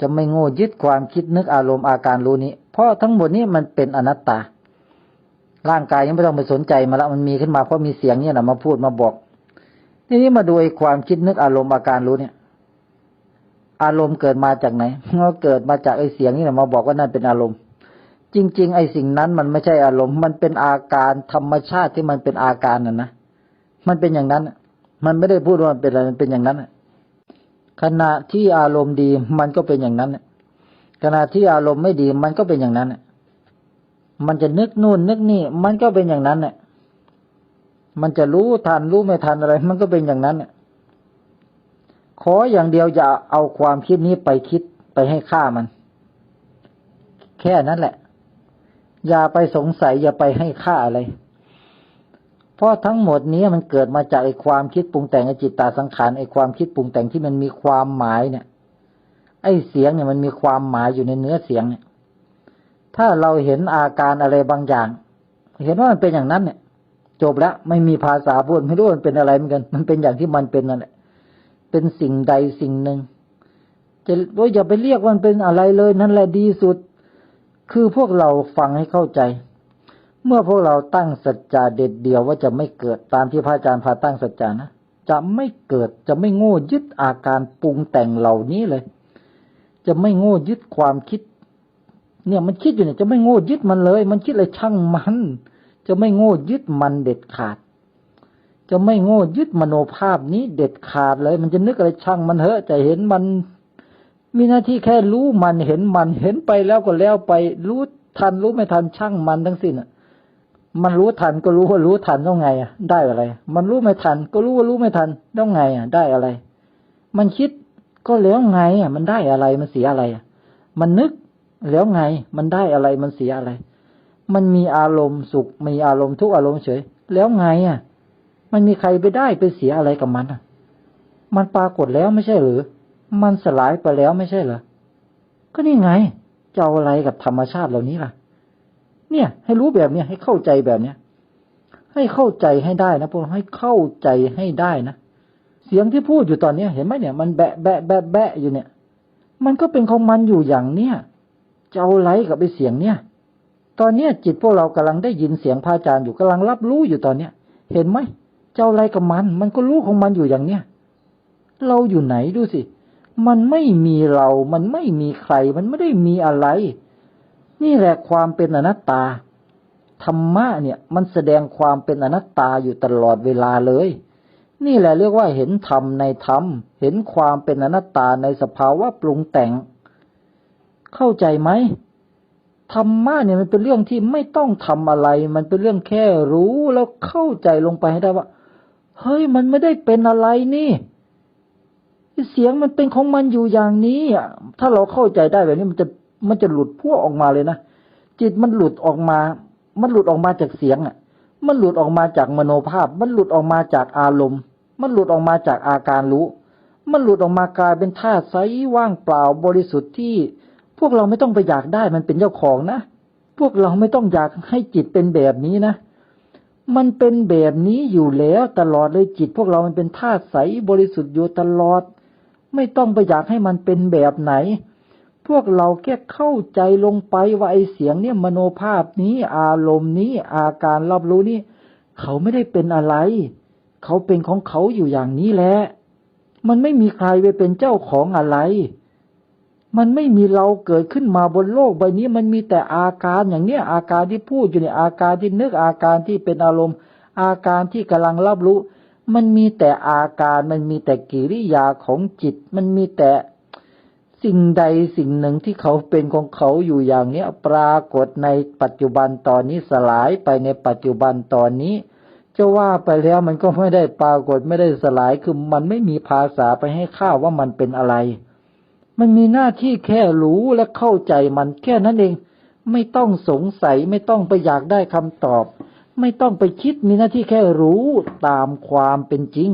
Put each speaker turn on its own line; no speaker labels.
จะไม่โง่ยึดความคิดนึกอารมณ์อาการรู้นี้ เพราะทั้งหมดนี้มันเป็นอนัตตา ร่างกายยังไม่ต้องไปสนใจมาล้วมันมีขึ้นมาเพราะมีเสียงเนี่ยนะมาพูดมาบอกทีนี้มาดูความคิดนึกอารมณ์อาการรู้เนี่ย อารมณ์เกิดมาจากไหนก็เกิดมาจากไอ้เสียงนี่แหละมาบอกว่านั่นเป็นอารมณ์ จริง ๆ ไอ้สิ่งนั้นมันไม่ใช่อารมณ์ มันเป็นอาการธรรมชาติที่มันเป็นอาการน่ะนะมันเป็นอย่างนั้นมันไม่ได้พูดว่ามันเป็นอะไรมันเป็นอย่างนั้น ขณะที่อารมณ์ดีมันก็เป็นอย่างนั้นขณะที่อารมณ์ไม่ดีมันก็เป็นอย่างนั้นมันจะนึกนู่นนึกนี่มันก็เป็นอย่างนั้นเนี่ยมันจะรู้ทันรู้ไม่ทันอะไร มันก็เป็นอย่างนั้นเนี่ยขออย่างเดียวอย่าเอาความคิดนี้ไปคิดไปให้ค่ามัน แค่นั้นแหละ อย่าไปสงสัยอย่าไปให้ค่าอะไร เพราะทั้งหมดนี้มันเกิดมาจากไอ้ความคิดปรุงแต่งไอ้จิตตาสังขารไอ้ความคิดปรุงแต่งที่มันมีความหมายเนี่ย ไอ้เสียงเนี่ยมันมีความหมายอยู่ในเนื้อเสียงเนี่ย ถ้าเราเห็นอาการอะไรบางอย่าง เห็นว่ามันเป็นอย่างนั้นเนี่ย จบแล้วไม่มีภาษาพูดไม่รู้มันเป็นอะไรเหมือนกัน มันเป็นอย่างที่มันเป็นนั่นแหละเป็นสิ่งใดสิ่งหนึ่งจะว่าอย่าไปเรียกว่ามันเป็นอะไรเลย นั่นแหละดีสุด คือพวกเราฟังให้เข้าใจ เมื่อพวกเราตั้งสัจจะเด็ดเดียวว่าจะไม่เกิดตามที่พระอาจารย์พาตั้งสัจจานะจะไม่เกิดจะไม่โง่ยึดอาการปรุงแต่งเหล่านี้เลย จะไม่โง่ยึดความคิด เนี่ยมันคิดอยู่เนี่ยจะไม่โง่ยึดมันเลย มันคิดอะไรช่างมัน จะไม่โง่ยึดมันเด็ดขาด จะไม่โง่ยึดมโนภาพนี้เด็ดขาดเลย มันจะนึกอะไรช่างมันเถอะจะเห็นมัน มีหน้าที่แค่รู้มันเห็นมันเห็นไปแล้วก็แล้วไป รู้ทันรู้ไม่ทันช่างมันทั้งสิ้นอะ มันรู้ทันก็รู้ว่ารู้ทันต้องไงอะ ได้อะไร มันรู้ไม่ทัน ก็รู้ว่ารู้ไม่ทันต้องไงอะ ได้อะไร มันคิดก็แล้วไงอะ มันได้อะไรมันเสียอะไรอะ มันนึกแล้วไง มันได้อะไรมันเสียอะไร มันมีอารมณ์สุขมีอารมณ์ทุกอารมณ์เฉย แล้วไงอะ มันมีใครไปได้ไปเสียอะไรกับมันอะ มันปรากฏแล้วไม่ใช่หรือ มันสลายไปแล้วไม่ใช่เหรอก็นี่ไงจะเอาอะไรกับธรรมชาติเหล่านี้ล่ะ เนี่ย ให้รู้แบบเนี้ยให้เข้าใจแบบเนี้ย ให้เข้าใจให้ได้นะพวกให้เข้าใจให้ได้นะเสียงที่พูดอยู่ตอนเนี้ย เห็นไหมเนี่ย มันแบะแบะแบะแบะอยู่เนี่ย มันก็เป็นของมันอยู่อย่างเนี้ยจะเอาไรกับไอเสียงเนี่ย ตอนเนี้ยจิตพวกเรากำลังได้ยินเสียงพระอาจารย์อยู่กำลังรับรู้อยู่ตอนเนี้ย เห็นไหมเจ้าอะไรกับมัน มันก็รู้ของมันอยู่อย่างเนี้ยเราอยู่ไหนดูสิ มันไม่มีเรา มันไม่มีใคร มันไม่ได้มีอะไร นี่แหละความเป็นอนัตตา ธรรมะเนี่ย มันแสดงความเป็นอนัตตาอยู่ตลอดเวลาเลย นี่แหละเรียกว่าเห็นธรรมในธรรม เห็นความเป็นอนัตตาในสภาวะปรุงแต่ง เข้าใจไหมธรรมะเนี่ยมันเป็นเรื่องที่ไม่ต้องทำอะไร มันเป็นเรื่องแค่รู้แล้วเข้าใจลงไปให้ได้ว่า เฮ้ยมันไม่ได้เป็นอะไรนี่เสียงมันเป็นของมันอยู่อย่างนี้อะถ้าเราเข้าใจได้แบบนี้มันจะ มันจะหลุดพวกออกมาเลยนะจิตมันหลุดออกมา มันหลุดออกมาจากเสียงอะ มันหลุดออกมาจากมโนภาพ มันหลุดออกมาจากอารมณ์ มันหลุดออกมาจากอาการรู้ มันหลุดออกมากลายเป็นธาตุใสว่างเปล่าบริสุทธิ์ที่ พวกเราไม่ต้องไปอยากได้มันเป็นเจ้าของนะ พวกเราไม่ต้องอยากให้จิตเป็นแบบนี้นะ มันเป็นแบบนี้อยู่แล้วตลอดเลยจิต พวกเรามันเป็นธาตุใสบริสุทธิ์อยู่ตลอด ไม่ต้องไปอยากให้มันเป็นแบบไหน พวกเราแค่เข้าใจลงไปว่าไอเสียงเนี่ยมโนภาพนี้อารมณ์นี้อาการรับรู้นี่เขาไม่ได้เป็นอะไร เขาเป็นของเขาอยู่อย่างนี้แหละมันไม่มีใครไปเป็นเจ้าของอะไร มันไม่มีเราเกิดขึ้นมาบนโลกใบนี้ มันมีแต่อาการอย่างเนี้ย อาการที่พูดอยู่ในอาการที่นึกอาการที่เป็นอารมณ์ อาการที่กำลังรับรู้ มันมีแต่อาการ มันมีแต่กิริยาของจิต มันมีแต่ สิ่งใดสิ่งหนึ่งที่เขาเป็นของเขาอยู่อย่างนี้ปรากฏในปัจจุบันตอนนี้สลายไปในปัจจุบันตอนนี้จะว่าไปแล้วมันก็ไม่ได้ปรากฏไม่ได้สลายคือมันไม่มีภาษาไปให้ข้าว่ามันเป็นอะไร มันมีหน้าที่แค่รู้และเข้าใจมันแค่นั้นเอง ไม่ต้องสงสัยไม่ต้องไปอยากได้คำตอบ ไม่ต้องไปคิดมีหน้าที่แค่รู้ตามความเป็นจริง